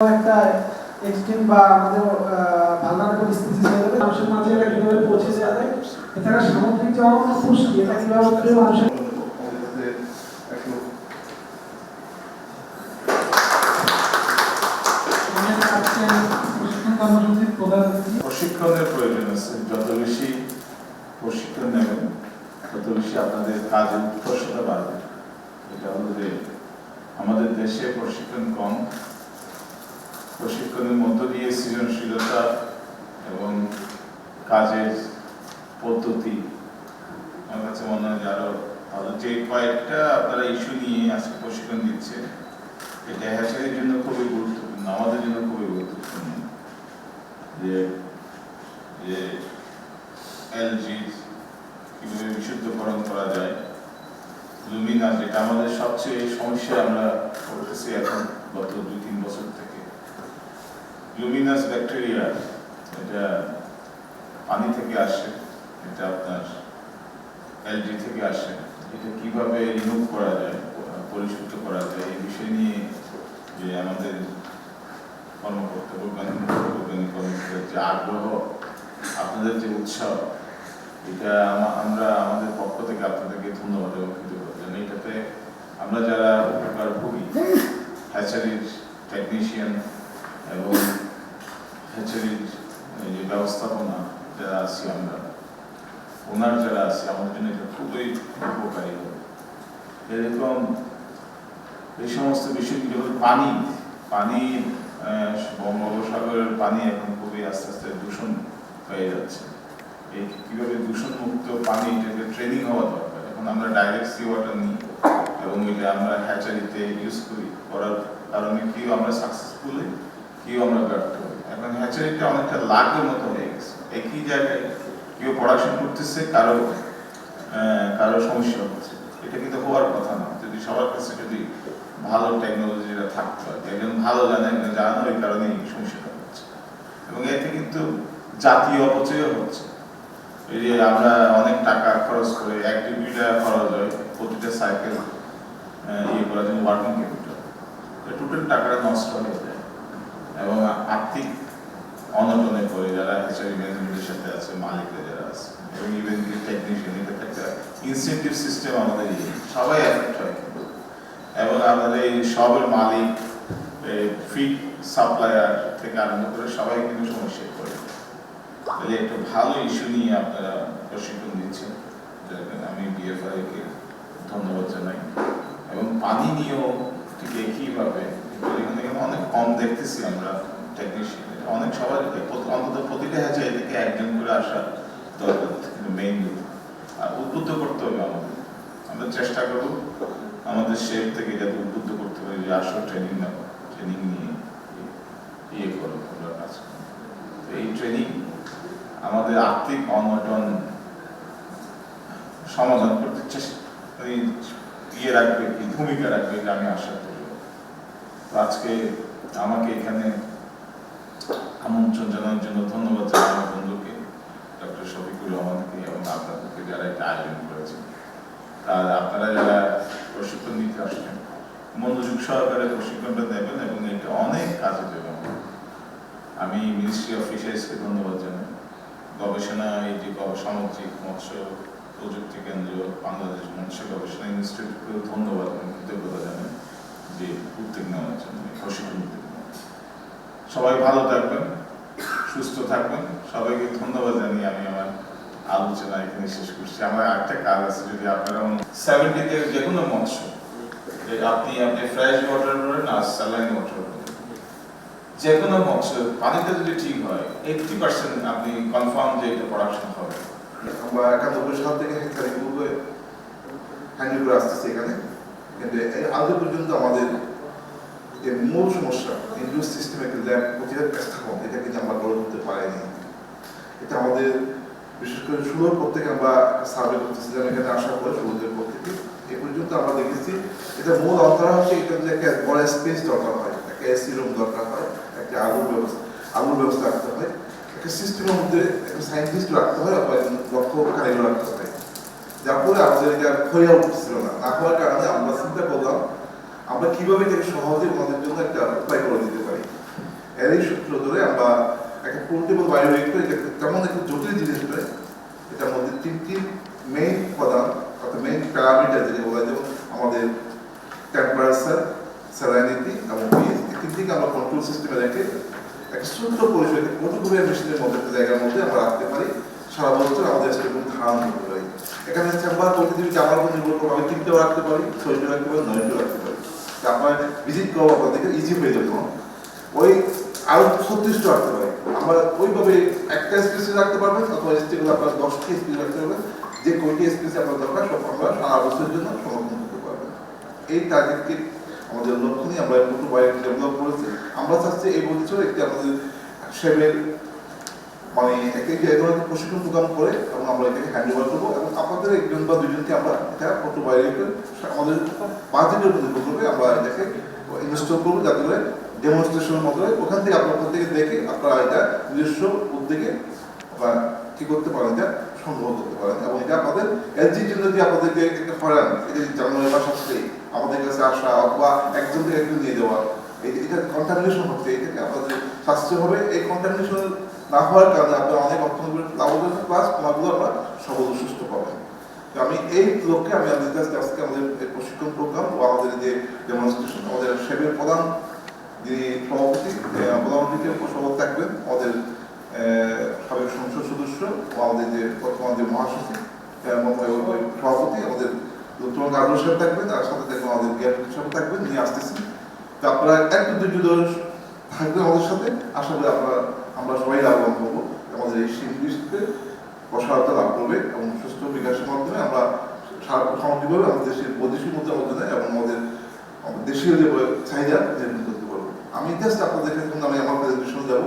একটা এক্সট্রিম বা আমাদের যাবে মানুষের মাঝে এটা পৌঁছে সামুদ্রিক যে এটা মানুষের প্রশিক্ষণের প্রয়োজন আছে, যত বেশি প্রশিক্ষণ নেবেন, তত বেশি আপনাদের কাজের উৎকর্ষতা বাড়বে। এটা আমাদের দেশে প্রশিক্ষণ কম প্রশিক্ষণের মধ্য দিয়ে সৃজনশীলতা এবং কাজের পদ্ধতি আমার কাছে মনে হয় যে আরও ভালো। যে কয়েকটা আপনারা ইস্যু নিয়ে আজকে প্রশিক্ষণ দিচ্ছে এটা হ্যাচারের জন্য খুবই গুরুত্বপূর্ণ, আমাদের জন্য খুবই গুরুত্বপূর্ণ। যে যে এলজি কীভাবে বিশুদ্ধকরণ করা যায় লুমিনা যেটা আমাদের সবচেয়ে সমস্যা আমরা করতেছি এখন গত দুই তিন বছর থেকে। লুমিনাস ব্যাকটেরিয়া এটা পানি থেকে আসে এটা আপনার এলজি থেকে আসে। এটা কীভাবে রিমুভ করা যায় পরিশুদ্ধ করা যায় এই বিষয় নিয়ে যে আমাদের কর্মকর্তা বৈজ্ঞানিক বৈজ্ঞানিক কর্মকর্তার যে আগ্রহ আপনাদের যে উৎসাহ এটা আমা- আমরা আমাদের পক্ষ থেকে আপনাদেরকে ধন্যবাদ এবং কৃতজ্ঞতা জানাই। এটাতে আমরা যারা উপকার ভুগি হ্যাচারির টেকনিশিয়ান যে ব্যবস্থাপনা যারা আছি আমরা ওনার যারা আছে আমাদের জন্য এটা খুবই উপকারী এরকম এই সমস্ত বিষয়গুলো যেমন পানি পানি বঙ্গোপসাগরের পানি এখন খুবই আস্তে আস্তে দূষণ হয়ে যাচ্ছে এই কীভাবে দূষণ মুক্ত পানি এটাকে ট্রেনিং হওয়া দরকার এখন আমরা ডাইরেক্ট সি ওয়াটার নিই এবং এটা আমরা হ্যাচারিতে ইউজ করি করার কারণে কেউ আমরা সাকসেসফুলি কেউ আমরা ব্যর্থ এখন হ্যাচারিটা অনেকটা লাগের মতো হয়ে গেছে। একই জায়গায় কেউ পড়াশোনা করতেছে, কারও কারও সমস্যা হচ্ছে। এটা কিন্তু হওয়ার কথা না। যদি সবার কাছে যদি ভালো টেকনোলজিটা থাকতো কি। একজন ভালো জানে জানানোর এই কারণে সমস্যাটা হচ্ছে। এবং এতে কিন্তু জাতীয় অপচয়ও হচ্ছে। এই যে আমরা অনেক টাকা খরচ করে, এক ডিগ্রি টাকা খরচ হয় প্রতিটা সাইকেল ইয়ে করার জন্য ওয়ার্কিং ক্যাপিটাল টোটাল টাকাটা নষ্ট হয়ে যায়। এবং আর্থিক অনটনে পড়ে যারা হ্যাচারি ম্যানেজমেন্টের সাথে আছে, মালিকরা যারা আছে, এবং ইভেন টেকনিশিয়ান এটা একটা ইনসেন্টিভ সিস্টেম আমাদের সবাই এফেক্ট হয়। এবং আমাদের এই সবের মালিক ফিড সাপ্লায়ার থেকে আরম্ভ করে সবাই কিন্তু সমস্যায় পড়ে। তাহলে একটা ভালো ইস্যু নিয়ে আপনারা প্রশিক্ষণ দিচ্ছেন আমি বিএফআই কে ধন্যবাদ জানাই। এবং পানি নিয়েও ঠিক একইভাবে অনেক কম দেখতেছি আমরা। টেকনিশিয়ান অনেক সবাই অন্তত প্রতিটা হ্যাচে এদিকে একজন করে আসা দরকার কিন্তু মেইনলি আর উদ্বুদ্ধ করতে হবে আমাদের। আমরা চেষ্টা করব আমাদের শেপ থেকে যাতে উদ্বুদ্ধ করতে পারি যে আসো ট্রেনিং নাও। ট্রেনিং নিয়ে ইয়ে করো তোমরা কাজ এই ট্রেনিং আমাদের আর্থিক অনটন সমাধান করতে চেষ্টা ইয়ে রাখবে কি ভূমিকা রাখবে, এটা আমি আশা করি। আজকে আমাকে এখানে আমন্ত্রণ জানানোর জন্য ধন্যবাদ জানাই আমার বন্ধুকে, ডক্টর শফিকুর রহমানকে এবং আপনাদেরকে যারা এটা আয়োজন করেছেন। আর আপনারা যারা প্রশিক্ষণ নিতে আসছেন, মনোযোগ সহকারে প্রশিক্ষণটা দেবেন এবং এটা অনেক কাজে দেবে আমাদের। আমি মিনিস্ট্রি অফ ফিশারিজকে ধন্যবাদ জানাই। গবেষণা, এই যে সামুদ্রিক মৎস্য প্রযুক্তি কেন্দ্র, বাংলাদেশ মৎস্য গবেষণা ইনস্টিটিউটকেও ধন্যবাদ এবং কৃতজ্ঞতা জানাই যে উদ্যোগ নেওয়ার জন্য, প্রশিক্ষণ উদ্যোগ সবাই ভালো থাকবেন। সুস্থ থাকবেন। সবাইকে ধন্যবাদ জানিয়ে আমি আমার আলোচনা এখানে শেষ করছি। আমার আরেকটা কাজ আছে, যদি আপনারা সেভেন্টিতে যে কোনো মৎস্য আপনি আপনি ফ্রেশ ওয়াটার বলেন আর স্যালাইন ওয়াটার বলেন যে কোনো মৎস্য পানিতে যদি ঠিক হয় এইটটি পার্সেন্ট আপনি কনফার্ম যে এটা প্রোডাকশন হবে। আমরা একানব্বই সাল থেকে হেক্টারে গুলো হ্যান্ডেল করে আসতেছি এখানে। কিন্তু এই আজ পর্যন্ত আমাদের যে মূল সমস্যা ইন্ডিউস সিস্টেমে একটা ল্যাব প্রতিরোধ স্থাপন এটা কিন্তু আমরা গড়ে তুলতে পারিনি। এটা আমাদের, বিশেষ করে ষোলোর পর থেকে আমরা সার্ভে করতেছিলাম এখানে আসার পরে ষোলোদের পর থেকে। এ পর্যন্ত আমরা দেখেছি, এটা মূল অন্তরা হচ্ছে এটা যে একটা বড় স্পেস দরকার হয়, একটা এসি রুম দরকার হয়, একটা আগুন ব্যবস্থা আগুন ব্যবস্থা রাখতে হয়। একটা সিস্টেমের মধ্যে একটা সায়েন্টিস্ট রাখতে হয়, অথবা দক্ষ কারিগর রাখতে হয়। যার ফলে আমাদের এটা হয়ে উঠছিল না। না হওয়ার কারণে আমরা চিন্তা করলাম আমরা কীভাবে এটাকে সহজে আমাদের জন্য একটা উপায় করে দিতে পারি? এরই সূত্র ধরে আমরা একটা পোর্টেবল বায়োরিয়েক্টর, এটা তেমন একটা জটিল জিনিস নয়। এটার মধ্যে তিনটি মেইন উপাদান, অর্থাৎ মেইন প্যারামিটার যেটা বলা যেমন আমাদের টেম্পারেচার স্যালাইনিটি এবং পিএইচ এই তিনটিকে আমরা কন্ট্রোল সিস্টেমে রেখে একটা ছোট্ট পরিসরে ফটোকপিয়ার মেশিনের মধ্যে, একটা জায়গার মধ্যে আমরা রাখতে পারি। সারা বছর আমাদের সেরকম ধারণ করতে পারি। এখানে চেম্বার প্রতিদিন চামার উপর নির্ভর করে, আমি তিনটেও রাখতে পারি, ছয়টিও রাখতে পারি, নয়টিও রাখতে পারি। আপনার ভিজিট করব আপনাদেরকে ইজি হয়ে তখন ওই আরও ছত্রিশটা রাখতে পারি আমরা ওইভাবে একটা স্পেসে রাখতে পারবেন অথবা স্টেগুলো আপনার দশটি স্পেস রাখতে পারবেন। যে কয়টি স্পেসে আপনার দরকার, সব আমরা সারা বছরের জন্য সংরক্ষণ করতে পারবেন। এই টার্গেটকে আমাদের লক্ষ্য নিয়ে আমরা নতুন বায়োক ডেভেলপ করেছি। আমরা চাচ্ছি এই বছর একটি আমাদের সেবের মানে একটা যে প্রশিক্ষণ প্রদান করে এবং আমরা এটাকে হ্যান্ড ওভার করব এবং আপনাদের একজন বা দুজনকে আমরা এটা বাইরে আমাদের বাজেটের উপর নির্ভর আমরা এটাকে ইনস্টল করব যাতে করে ডেমনস্ট্রেশনের মতো ওখান থেকে আপনার ওখান থেকে দেখে আপনারা এটা নিজস্ব উদ্যোগে বা কি করতে পারেন, এটা সংগ্রহ করতে পারেন এবং এটা আপনাদের এলজির জন্য যে আপনাদেরকে একটা হরান এটা জানুয়ারি মাস আসলে আমাদের কাছে আসা অথবা একজন থেকে একজন যাওয়া এই- এটা কন্টামিনেশন হচ্ছে, এটাকে আপনাদের স্বাস্থ্য হবে। এই কন্টামিনেশন না হওয়ার কারণে আপনারা অনেক অর্থনৈতিক লাভবান প্লাস তোমাগুলো আপনারা সবল সুস্থ পাবেন আমি এই লক্ষ্যে আমি আপনাদের কাছে আজকে আমাদের প্রশিক্ষণ প্রোগ্রাম ও আমাদের যে ডেমনস্ট্রেশন আমাদের সেবের প্রধান যিনি সভাপতি আহ, প্রধান অতিথি সভাপতি থাকবেন আমাদের সাবেক সংসদ সদস্য ও আমাদের যে বর্তমান যে মহাসচিব সভাপতি আমাদের ডক্টর গার্ডর সাহেব থাকবেন আর সাথে থাকবেন আমাদের জ্ঞান সাহেব থাকবেন নিয়ে আসতেছি। তো আপনারা ধৈর্য ধরে থাকবেন আমাদের সাথে। আশা করি আপনারা আমরা সবাই লাভবান হব আমাদের এই শিল্পীতে প্রসারতা লাভ করবে এবং সুস্থ বিকাশের মাধ্যমে আমরা সামগ্রিকভাবে আমাদের দেশের বৈদেশিক মুদ্রা দেয় এবং আমাদের দেশীয় যে চাহিদা নির্ণয় করতে পারব। আমি জাস্ট আপনাদের ক্ষেত্রে আমি আমার প্রেজেন্টেশন যাব।